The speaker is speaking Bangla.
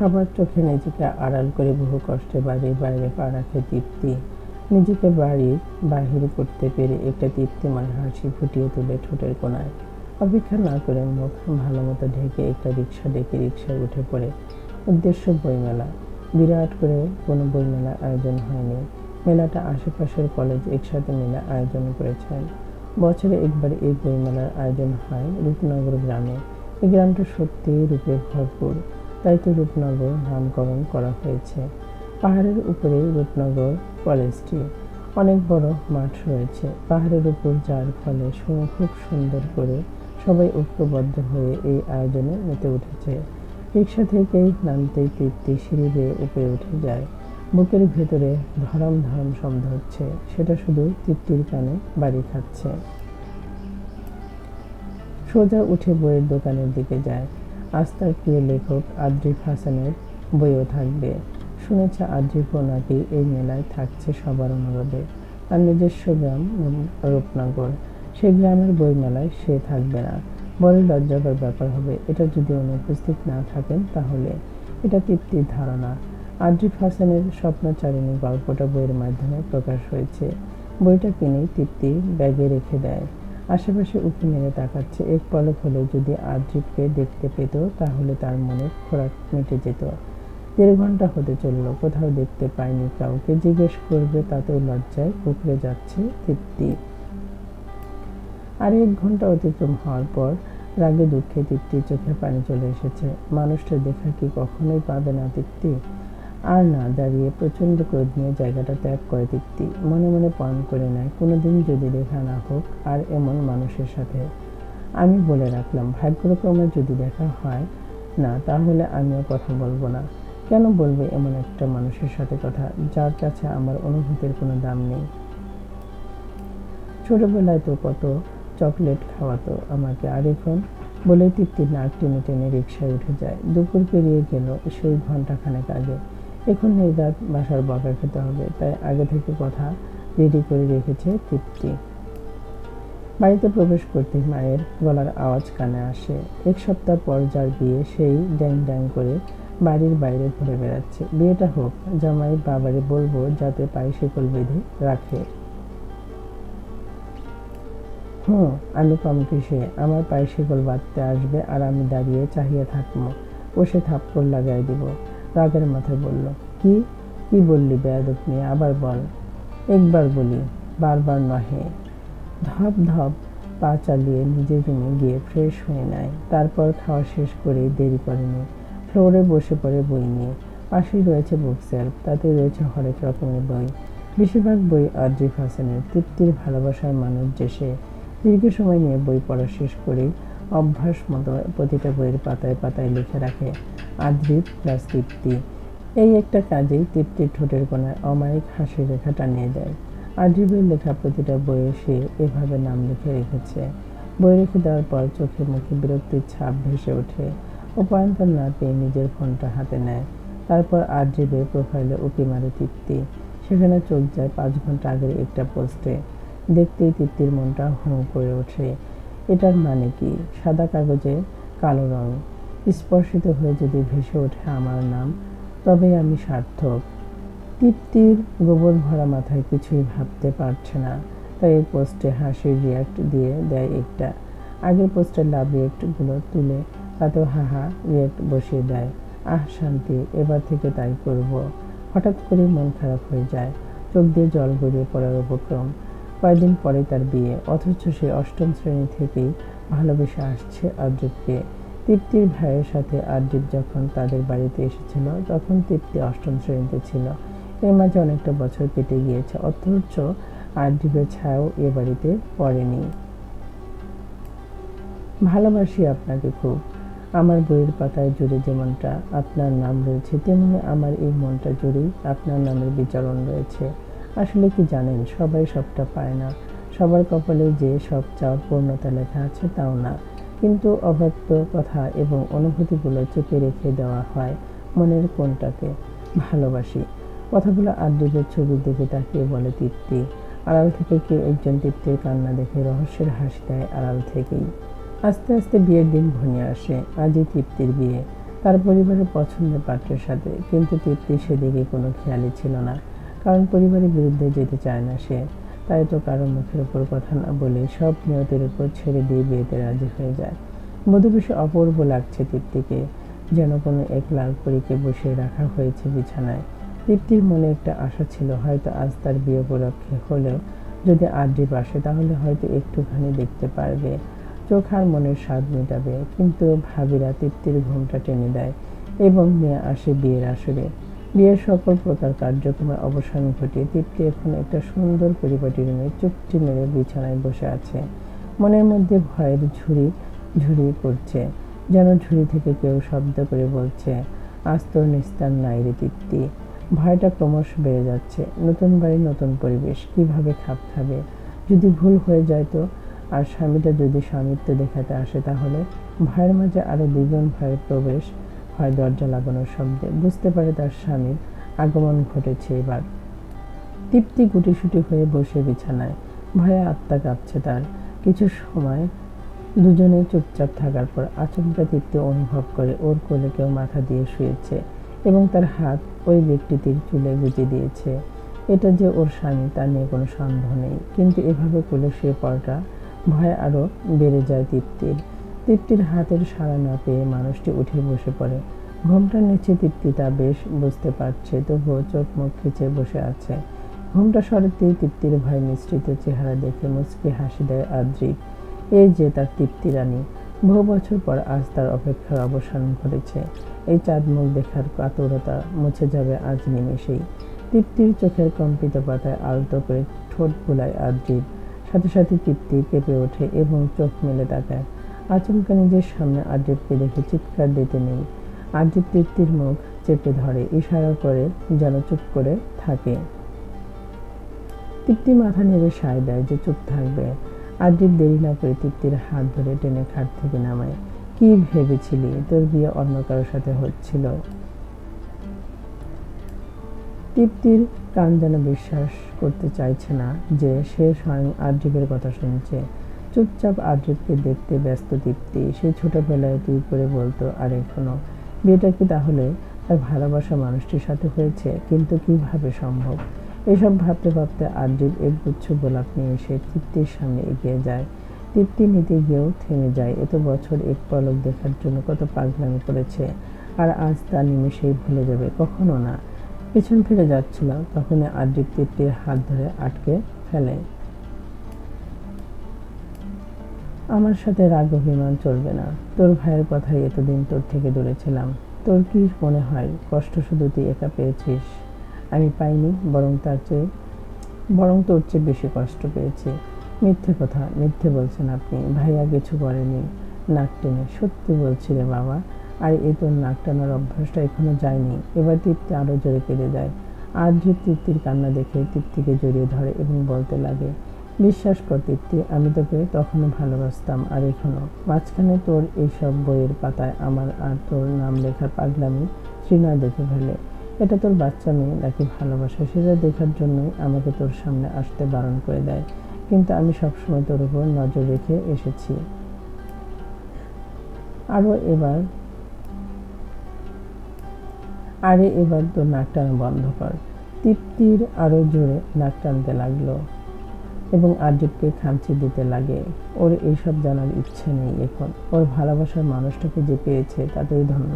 সবার চোখে নিজেকে আড়াল করে বহু কষ্টে বাড়ির বাইরে পা রাখে তৃপ্তি। নিজেকে বাড়ির বাহির করতে পেরে একটা তৃপ্তিময় হাসি ফুটিয়ে তুলে ঠোঁটের কোনায়। অপেক্ষা না করে মুখ ভালো মতো ঢেকে একটা রিক্সা ডেকে রিক্সায় উঠে পড়ে। উদ্দেশ্য বইমেলা। বিরাট করে কোনো বইমেলা আয়োজন হয়নি। মেলাটা আশেপাশের কলেজ একসাথে মিলে আয়োজন করেছেন। বছরে একবার এই বইমেলার আয়োজন হয় রূপনগর গ্রামে। এই গ্রামটা সত্যিই রূপে ভরপুর। তাই তো রূপনগর নামকরণ করা হয়েছে। পাহাড়ের উপরেই রূপনগর কলেজটি। অনেক বড় মাঠ রয়েছে। পাহাড়ের উপর যার ফলে খুব সুন্দর করে সবাই ঐক্যবদ্ধ হয়ে এই আয়োজনে মেতে উঠেছে। রিক্সা থেকেই নামতেই তৃপ্তি সিঁড়ি বেয়ে উপরে উঠে যায়। বুকের ভেতরে ধরম ধরম শব্দ হচ্ছে। সেটা শুধু তৃপ্তির কানে বাড়ি খাচ্ছে। সোজা উঠে বইয়ের দোকানের দিকে যায়। আস্থার প্রিয় লেখক আদ্রিফ হাসানের বইও থাকবে। শুনেছে আদ্রিফও নাকি এই মেলায় থাকছে সবার অনুরোধে। তার নিজস্ব গ্রাম রূপনগর। সেই গ্রামের বই মেলায় সে থাকবে না। বড় লজ্জাকর ব্যাপার হবে। এটা যদি অনুপস্থিত না থাকেন তাহলে। এটা তৃপ্তির ধারণা। আদ্রিফ হাসানের স্বপ্নচারিণী গল্পটা বইয়ের মাধ্যমে প্রকাশ হয়েছে। বইটা কিনেই তৃপ্তি ব্যাগে রেখে দেয়। আশেপাশে উঁকি মেরে তাকাচ্ছে। এক পলক হলে যদি আদ্রিফকে দেখতে পেত, তাহলে তার মনে খোরাক মিটে যেত। দেড় ঘণ্টা হতে চলল, কোথাও দেখতে পায়নি কাউকে। জিজ্ঞেস করবে, তাতেও লজ্জায় কুকড়ে যাচ্ছে তৃপ্তি। আর এক ঘণ্টা অতিক্রম হওয়ার পর রাগে দুঃখে তৃপ্তির চোখে পানি চলে এসেছে। মানুষটা দেখা কি কখনোই পাবে না তৃপ্তি? আর না দাঁড়িয়ে প্রচণ্ড ক্রোধ নিয়ে জায়গাটা ত্যাগ করে তৃপ্তি মনে মনে পান করে নেয়, কোনোদিন যদি দেখা না হোক, আর এমন মানুষের সাথে। আমি বলে রাখলাম, ভাগ্যক্রমে যদি দেখা হয় না, তাহলে আমিও কথা বলব না। কেন বলবে এমন একটা মানুষের সাথে কথা, যার কাছে আমার অনুভূতির কোনো দাম নেই? ছোটবেলায় তো কত চকলেট খাওয়াতো আমাকে আর এখন বলে তৃপ্তি নাক টেনে টেনে রিক্সায় উঠে যায়। দুপুর পেরিয়ে গেল, সেই ঘন্টাখানেক আগে। এখন নির্ঘাত বাসার বকা খেতে হবে, তাই আগে থেকে কথা রেডি করে রেখেছে তৃপ্তি। বাড়িতে প্রবেশ করতে মায়ের গলার আওয়াজ কানে আসে। এক সপ্তাহ পর যার বিয়ে, সেই ড্যাং ড্যাং করে বাড়ির বাইরে ঘুরে বেড়াচ্ছে। বিয়েটা হোক, জামাই বাবারে বলব যাতে পায়ে শিকল বেঁধে রাখে। হুম, আমি কম কিসে আমার পায়ে শিকল বাঁধতে আসবে আর আমি দাঁড়িয়ে চাহিয়ে থাকব। বসে থাপ্পড় লাগাই দিব। রাগের মাথায় বলল, কি? কি বললি বেয়াদব নিয়ে আবার বল। একবার বলি, বারবার নহে। ধপ ধপ পা চালিয়ে নিজের রুমে গিয়ে ফ্রেশ হয়ে নেয়। তারপর খাওয়া শেষ করে দেরি করেনি ফ্লোরে বসে পড়ে বই নিয়ে। পাশেই রয়েছে বুক সেলফ তাতে রয়েছে হরেক রকমের বই। বেশিরভাগ বই আদ্রিফ হাসানের তৃপ্তির, ভালোবাসার মানুষ যে সে। দীর্ঘ সময় নিয়ে বই পড়া শেষ করেই অভ্যাস মতো প্রতিটা বইয়ের পাতায় পাতায় লিখে রাখে। আদ্রিফ প্লাস তৃপ্তি এই একটা কাজেই তৃপ্তির ঠোঁটের কোনায় অমায়িক হাসির রেখা টানিয়ে দেয়। আদ্রিফের লেখা প্রতিটা বইয়ে সে এভাবে নাম লিখে রেখেছে। বই রেখে দেওয়ার পর চোখে মুখে বিরক্তির ছাপ ভেসে ওঠে। উপায়ন্তর না পেয়ে নিজের ফোনটা হাতে নেয়। তারপর আদ্রিফের প্রোফাইলে উকি মারে তৃপ্তি। সেখানে চোখ যায় পাঁচ ঘণ্টা আগের একটা পোস্টে দেখতেই তৃপ্তির মনটা হুঁ করে ওঠে। এটার মানে কি? সাদা কাগজে কালো রং। স্পর্শিত হয়ে যদি ভেসে ওঠে আমার নাম তবে আমি সার্থক। তৃপ্তির গোবর ভরা মাথায় কিছুই ভাবতে পারছে না। তাই এই পোস্টে হাসির রিয়াক্ট দিয়ে দেয় একটা। আগের পোস্টের লাভ রিয়াক্টগুলো তুলে তাতেও হাহা রিয়াক্ট বসিয়ে দেয়। আহ, শান্তি, এবার থেকে তাই করব। হঠাৎ করে মন খারাপ হয়ে যায়। চোখ দিয়ে জল গড়িয়ে পড়ার উপক্রম। কয়েকদিন পরে তার বিয়ে, অথচ সে অষ্টম শ্রেণি থেকেই ভালোবেসে আসছে অর্জুনকে। তৃপ্তির ভাইয়ের সাথে আরদীপ যখন তাদের বাড়িতে এসেছিল, তখন তৃপ্তি অষ্টম শ্রেণীতে ছিল। এর মাঝে অনেকটা বছর কেটে গিয়েছে, অথচ আরদীপের ছায়াও এ বাড়িতে পড়েনি। ভালোবাসি আপনাকে খুব। আমার বইয়ের পাতায় জুড়ে যেমনটা আপনার নাম রয়েছে, তেমনি আমার এই মনটা জুড়েই আপনার নামের বিচরণ রয়েছে। আসলে কি জানেন, সবাই সবটা পায় না। সবার কপালে যে সব চাওয়ার পূর্ণতা লেখা আছে, তাও না। কিন্তু অব্যক্ত কথা এবং অনুভূতিগুলো চেপে রেখে দেওয়া হয় মনের কোনটাকে ভালোবাসি। কথাগুলো আদ্রিদের ছবির দিকে তাকিয়ে বলে তৃপ্তি। আড়াল থেকে কেউ একজন তৃপ্তির কান্না দেখে রহস্যের হাসি দেয় আড়াল থেকেই। আস্তে আস্তে বিয়ের দিন ঘনিয়ে আসে। আজই তৃপ্তির বিয়ে। তার পরিবারের পছন্দের পাত্রের সাথে। কিন্তু তৃপ্তি সেদিকে কোনো খেয়ালই ছিল না। কারণ পরিবারের বিরুদ্ধে যেতে চায় না সে। তাই তো কারও মুখের উপর কথা না বলে সব নিয়তের উপর ছেড়ে দিয়ে বিয়েতে রাজি হয়ে যায়। মধুবেশে অপূর্ব লাগছে তৃপ্তিকে, যেন কোনো এক লাল পরীকে বসিয়ে রাখা হয়েছে বিছানায়। তৃপ্তির মনে একটা আশা ছিল, হয়তো আজ তার বিয়ে উপলক্ষে হলেও যদি আড্ডিপ আসে তাহলে হয়তো একটুখানি দেখতে পারবে। চোখ আর মনের স্বাদ মেটাবে, কিন্তু ভাবিরা তৃপ্তির ঘুমটা টেনে দেয় এবং মেয়ে আসে বিয়ের আসরে। বিয়ের সকল প্রকার কার্যক্রমের অবসান ঘটিয়ে তৃপ্তি এখন একটা সুন্দর পরিপাটি রুমে চুপটি মেরে বিছানায় বসে আছে। মনের মধ্যে ভয়ের ঝুড়ি ঝুড়ি পড়ছে, যেন ঝুড়ি থেকে কেউ শব্দ করে বলছে আজ তোর নিস্তার নাই রে তৃপ্তি। ভয়টা ক্রমশ বেড়ে যাচ্ছে। নতুন বাড়ি, নতুন পরিবেশ, কীভাবে খাপ খাবে? যদি ভুল হয়ে যায় তো? আর স্বামীটা যদি স্বামিত্ব দেখাতে আসে তাহলে? ভয়ের মাঝে আরও দ্বিগুণ ভয়ের প্রবেশ। হয় দরজা লাগানোর শব্দে। বুঝতে পারে তার স্বামীর আগমন ঘটেছে এবার। তৃপ্তি গুটিসুটি হয়ে বসে বিছানায়। ভয়ে আত্মা কাঁপছে তার। কিছু সময় দুজনে চুপচাপ থাকার পর আচমকা তৃপ্তি অনুভব করে ওর কোলে কেউ মাথা দিয়ে শুয়েছে এবং তার হাত ওই ব্যক্তিটির চুলে গুজে দিয়েছে। এটা যে ওর স্বামী তা নিয়ে কোনো সন্দেহ নেই। কিন্তু এভাবে কোলে শুয়ে পড়াটা ভয় আরও বেড়ে যায় তৃপ্তির। তৃপ্তির হাতের সাড়া না পেয়ে মানুষটি উঠে বসে পড়ে। ঘুমটার নিচে তৃপ্তি তা বেশ বুঝতে পারছে, তবুও চোখ মুখ খিচে বসে আছে। ঘুমটা সরাতেই তৃপ্তির ভয় মিশ্রিত চেহারা দেখে মুচকি হাসি দেয় আদ্রিক এই যে তার তৃপ্তি রানী, বহু বছর পর আজ তার অপেক্ষার অবসান ঘটেছে। এই চাঁদ মুখ দেখার কাতরতা মুছে যাবে আজ নিমেষেই। তৃপ্তির চোখের কম্পিত পাতায় আলতো করে ঠোঁট বুলায় আদ্রিক সাথে সাথে তৃপ্তি কেঁপে ওঠে এবং চোখ মেলে তাকায়। আচমকা নিজের সামনে আদ্রিপকে দেখে চিৎকার দিতে নেই। আদ্রিপ তৃপ্তির মুখ চেপে ধরে, ইশারা করে যেন চুপ করে থাকে। তৃপ্তি মাথা নেড়ে সায় দেয় যে চুপ থাকবে। আদ্রিপ দেরি না করে তৃপ্তির হাত ধরে টেনে খাট থেকে নামায়। কি ভেবেছিলি? তোর বিয়ে অন্য কারোর সাথে হচ্ছিল? তৃপ্তির কান যেন বিশ্বাস করতে চাইছে না যে সে স্বয়ং আদ্রিপের কথা শুনছে। চুপচাপ আদ্রিপকে দেখতে ব্যস্ত তৃপ্তি সে ছোটবেলায় তুই করে বলতো, আর এখনও বিয়েটা কি তাহলে তার ভালোবাসা মানুষটির সাথে হয়েছে? কিন্তু কীভাবে সম্ভব? এসব ভাবতে ভাবতে আদ্রিপ একগুচ্ছ গোলাপ নিয়ে এসে তৃপ্তির সামনে এগিয়ে যায়। তৃপ্তি নিতে গিয়েও থেমে যায়। এত বছর এক পলক দেখার জন্য কত পাগলামি করেছে, আর আজ তা নিমেষেই ভুলে যাবে। কখনো না। পেছন ফিরে যাচ্ছিল, তখনই আদ্রিপ তৃপ্তির হাত ধরে আটকে ফেলে। আমার সাথে রাগ অভিমান চলবে না। তোর ভাইয়ের কথাই এতদিন তোর থেকে দূরে ছিলাম। তোর কি মনে হয়, কষ্ট শুধু তুই একা পেয়েছিস? আমি পাইনি, বরং তার চেয়ে, বরং তোর চেয়ে বেশি কষ্ট পেয়েছি। মিথ্যে কথা, মিথ্যে বলছেন আপনি। ভাইয়া কিছু করেনি নাক টেনে, সত্যি বলছি রে বাবা। আর এই তোর নাক টানার অভ্যাসটা এখনও যায়নি। এবার তৃপ্তি আরও জোরে কেঁদে দেয়। আর যে তৃপ্তির কান্না দেখে তৃপ্তিকে জড়িয়ে ধরে এবং বলতে লাগে বিশ্বাস কর তৃপ্তি আমি তোকে তখনও ভালোবাসতাম। আর এখনও, মাঝখানে তোর এইসব বইয়ের পাতায় আমার আর তোর নাম লেখার পাগলামি শ্রীনয় দেখে ফেলে। এটা তোর বাচ্চা মেয়ে নাকি ভালোবাসা? সেটা দেখার জন্যই আমাকে তোর সামনে আসতে বারণ করে দেয়। কিন্তু আমি সবসময় তোর উপর নজর রেখে এসেছি। আরও এবার, আরে এবার তোর নাক টানা বন্ধ কর। তৃপ্তির আরও জোরে নাক টানতে লাগল। এবং আর্জিতকে খামচি দিতে লাগে। ওর এইসব জানার ইচ্ছে নেই এখন। ওর ভালোবাসার মানুষটাকে যে পেয়েছে তাতেই ধন্য।